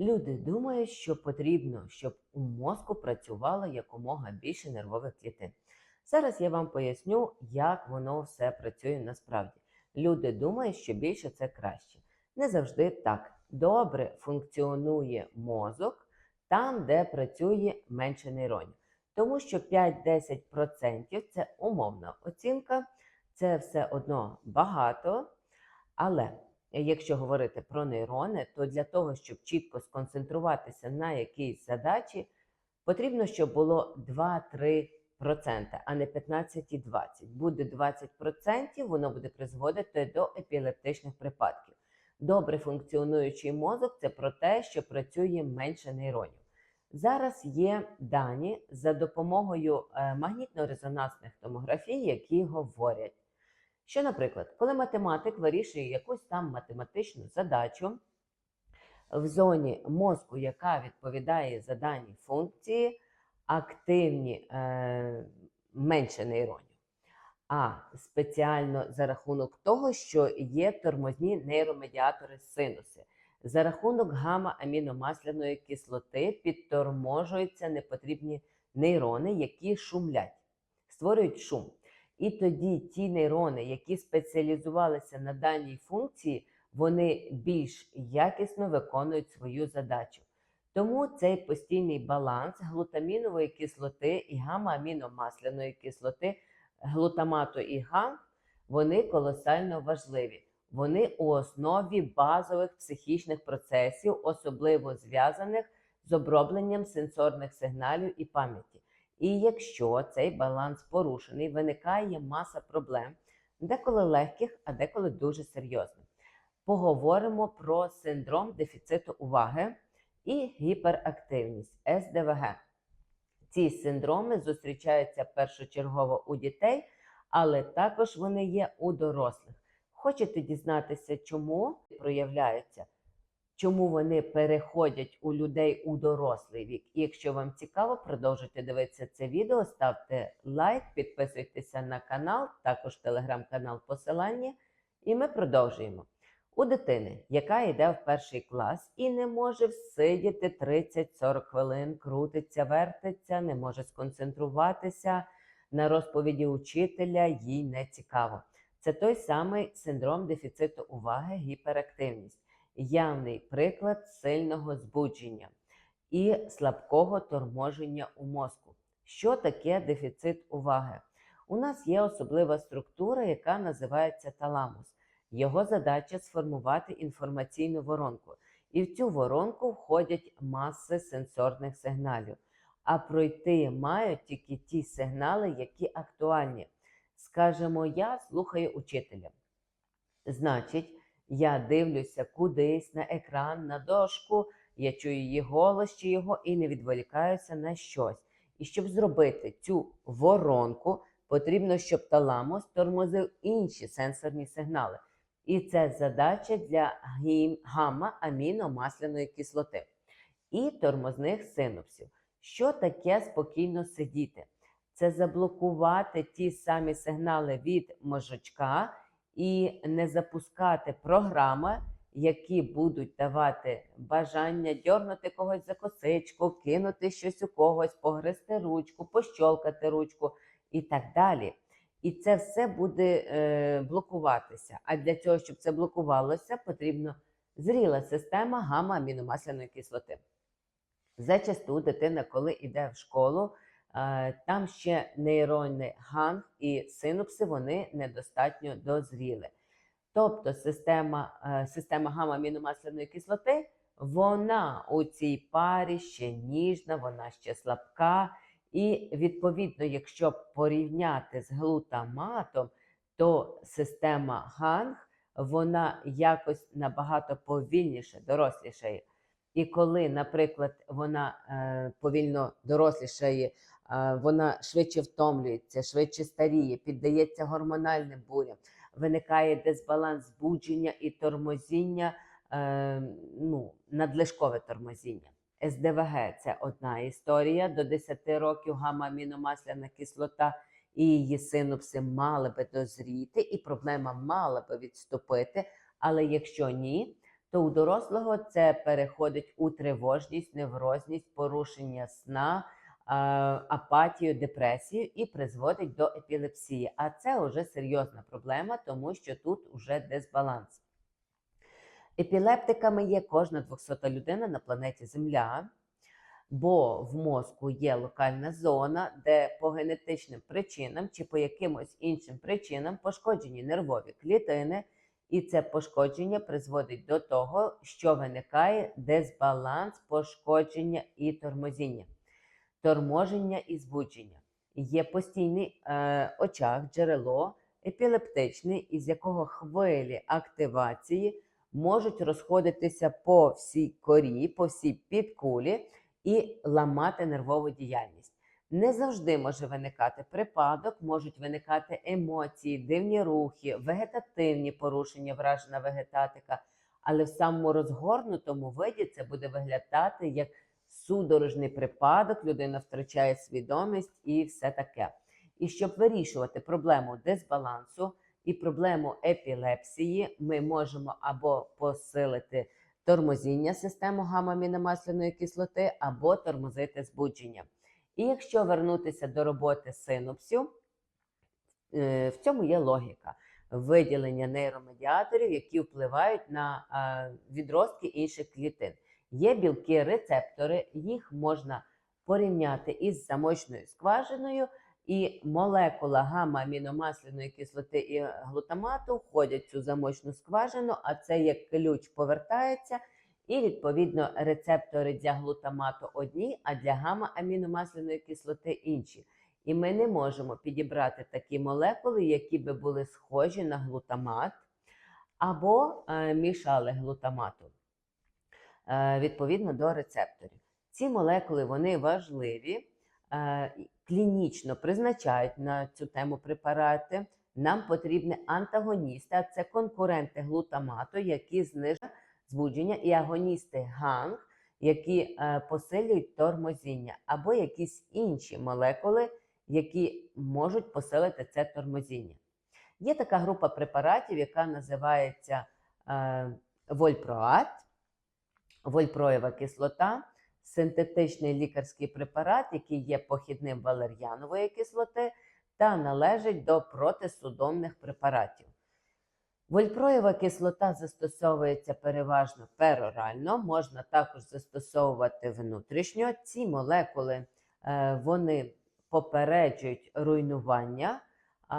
Люди думають, що потрібно, щоб у мозку працювало якомога більше нервових клітин. Зараз я вам поясню, як воно все працює насправді. Люди думають, що більше це краще. Не завжди так. Добре функціонує мозок там, де працює менше нейронів. Тому що 5-10% це умовна оцінка, це все одно багато, але якщо говорити про нейрони, то для того, щоб чітко сконцентруватися на якійсь задачі, потрібно, щоб було 2-3%, а не 15 і 20. Буде 20%, воно буде призводити до епілептичних припадків. Добре функціонуючий мозок це про те, що працює менше нейронів. Зараз є дані за допомогою е, магнітно-резонансних томографій, які говорять, що, наприклад, коли математик вирішує якусь там математичну задачу в зоні мозку, яка відповідає за дані функції, активні е, менше нейронів. А спеціально за рахунок того, що є тормозні нейромедіатори синуси. За рахунок гамма-аміномасляної кислоти підторможуються непотрібні нейрони, які шумлять, створюють шум. І тоді ті нейрони, які спеціалізувалися на даній функції, вони більш якісно виконують свою задачу. Тому цей постійний баланс глутамінової кислоти і гамма-аміномасляної кислоти, глутамату і гам, вони колосально важливі. Вони у основі базових психічних процесів, особливо зв'язаних з обробленням сенсорних сигналів і пам'яті. І якщо цей баланс порушений, виникає маса проблем, деколи легких, а деколи дуже серйозних. Поговоримо про синдром дефіциту уваги і гіперактивність СДВГ. Ці синдроми зустрічаються першочергово у дітей, але також вони є у дорослих. Хочете дізнатися, чому проявляються? Чому вони переходять у людей у дорослий вік? І якщо вам цікаво, продовжуйте дивитися це відео, ставте лайк, підписуйтеся на канал, також телеграм-канал посилання, і ми продовжуємо. У дитини, яка йде в перший клас і не може всидіти 30-40 хвилин, крутиться, вертиться, не може сконцентруватися на розповіді учителя, їй не цікаво. Це той самий синдром дефіциту уваги, гіперактивність, явний приклад сильного збудження і слабкого торможення у мозку. Що таке дефіцит уваги? У нас є особлива структура, яка називається таламус. Його задача сформувати інформаційну воронку. І в цю воронку входять маси сенсорних сигналів. А пройти мають тільки ті сигнали, які актуальні. Скажемо, я слухаю учителя. Значить, я дивлюся кудись на екран, на дошку, я чую її голос чи його і не відволікаюся на щось. І щоб зробити цю воронку, потрібно, щоб таламус тормозив інші сенсорні сигнали. І це задача для гамма-аміномасляної кислоти і тормозних синапсів. Що таке спокійно сидіти? Це заблокувати ті самі сигнали від мозочка і не запускати програми, які будуть давати бажання дьорнути когось за косичку, кинути щось у когось, погризти ручку, пощолкати ручку і так далі. І це все буде е, блокуватися. А для цього, щоб це блокувалося, потрібна зріла система гамма-аміномасляної кислоти. Зачасту дитина, коли йде в школу, там ще нейронний ганг і синапси вони недостатньо дозріли. Тобто система, е, система гамма-аміномасляної кислоти, вона у цій парі ще ніжна, вона ще слабка. І відповідно, якщо порівняти з глутаматом, то система ганг вона якось набагато повільніше дорослішає. І коли, наприклад, вона е, повільно дорослішає, е, вона швидше втомлюється, швидше старіє, піддається гормональним бурям, виникає дисбаланс збудження і тормозіння, е, ну, надлишкове тормозіння. СДВГ це одна історія. До 10 років гамма-аміномасляна кислота і її синапси мали би дозріти, і проблема мала би відступити. Але якщо ні, то у дорослого це переходить у тривожність, неврозність, порушення сна, апатію, депресію і призводить до епілепсії. А це вже серйозна проблема, тому що тут вже дисбаланс. Епілептиками є кожна 200 людина на планеті Земля, бо в мозку є локальна зона, де по генетичним причинам чи по якимось іншим причинам пошкоджені нервові клітини, і це пошкодження призводить до того, що виникає дисбаланс, пошкодження і тормозіння, торможення і збудження. Є постійний е, очаг, джерело епілептичний, із якого хвилі активації можуть розходитися по всій корі, по всій підкулі і ламати нервову діяльність. Не завжди може виникати припадок, можуть виникати емоції, дивні рухи, вегетативні порушення, вражена вегетатика, але в самому розгорнутому виді це буде виглядати як судорожний припадок, людина втрачає свідомість і все таке. І щоб вирішувати проблему дисбалансу і проблему епілепсії, ми можемо або посилити тормозіння систему гамма-аміномасляної кислоти, або тормозити збудження. І якщо вернутися до роботи синапсів, е, в цьому є логіка виділення нейромедіаторів, які впливають на е, відростки інших клітин. Є білки-рецептори, їх можна порівняти із замочною скважиною, і молекула гамма-аміномасляної кислоти і глутамату входять в цю замочну скважину, а це як ключ повертається. І, відповідно, рецептори для глутамату одні, а для гамма-аміномасляної кислоти інші. І ми не можемо підібрати такі молекули, які би були схожі на глутамат, або е, мішали глутамату відповідно до рецепторів. Ці молекули вони важливі, е, клінічно призначають на цю тему препарати. Нам потрібні антагоністи, а це конкуренти глутамату, які знижують збудження, і агоністи ганг, які е, посилюють тормозіння, або якісь інші молекули, які можуть посилити це тормозіння. Є така група препаратів, яка називається е, вольпроат, вольпроєва кислота, синтетичний лікарський препарат, який є похідним валер'янової кислоти та належить до протисудомних препаратів. Вольпроєва кислота застосовується переважно перорально, можна також застосовувати внутрішньо. Ці молекули е, вони попереджують руйнування е,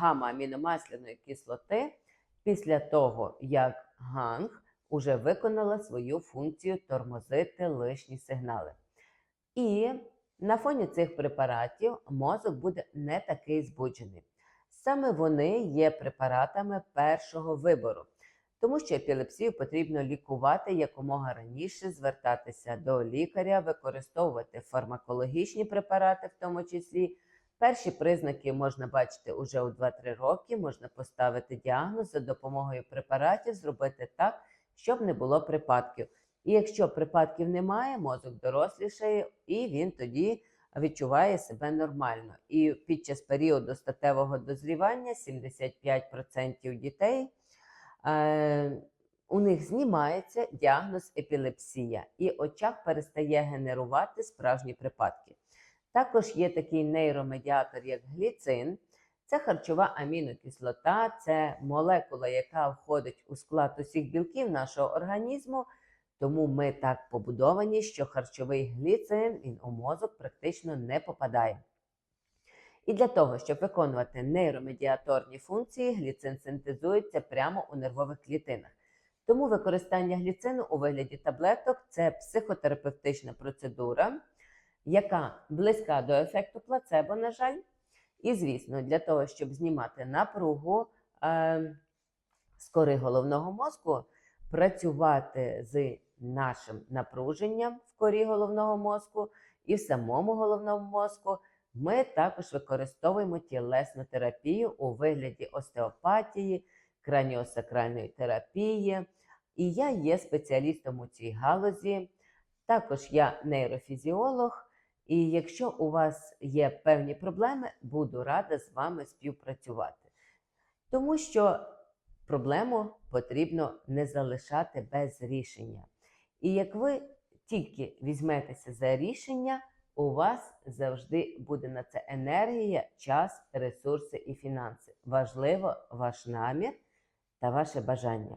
гамма-аміномасляної кислоти після того, як ганг уже виконала свою функцію тормозити лишні сигнали. І на фоні цих препаратів мозок буде не такий збуджений. Саме вони є препаратами першого вибору, тому що епілепсію потрібно лікувати якомога раніше, звертатися до лікаря, використовувати фармакологічні препарати, в тому числі. Перші признаки можна бачити уже у 2-3 роки, можна поставити діагноз за допомогою препаратів, зробити так, щоб не було припадків. І якщо припадків немає, мозок дорослішає, і він тоді відчуває себе нормально. І під час періоду статевого дозрівання 75% дітей е, у них знімається діагноз епілепсія, і очах перестає генерувати справжні припадки. Також є такий нейромедіатор, як гліцин. Це харчова амінокислота, це молекула, яка входить у склад усіх білків нашого організму. Тому ми так побудовані, що харчовий гліцин він у мозок практично не попадає. І для того, щоб виконувати нейромедіаторні функції, гліцин синтезується прямо у нервових клітинах. Тому використання гліцину у вигляді таблеток це психотерапевтична процедура, яка близька до ефекту плацебо, на жаль. І, звісно, для того, щоб знімати напругу е, з кори головного мозку, працювати з нашим напруженням в корі головного мозку і в самому головному мозку, ми також використовуємо тілесну терапію у вигляді остеопатії, краніосакральної терапії. І я є спеціалістом у цій галузі. Також я нейрофізіолог. І якщо у вас є певні проблеми, буду рада з вами співпрацювати. Тому що проблему потрібно не залишати без рішення. І як ви тільки візьметеся за рішення, у вас завжди буде на це енергія, час, ресурси і фінанси. Важливо ваш намір та ваше бажання.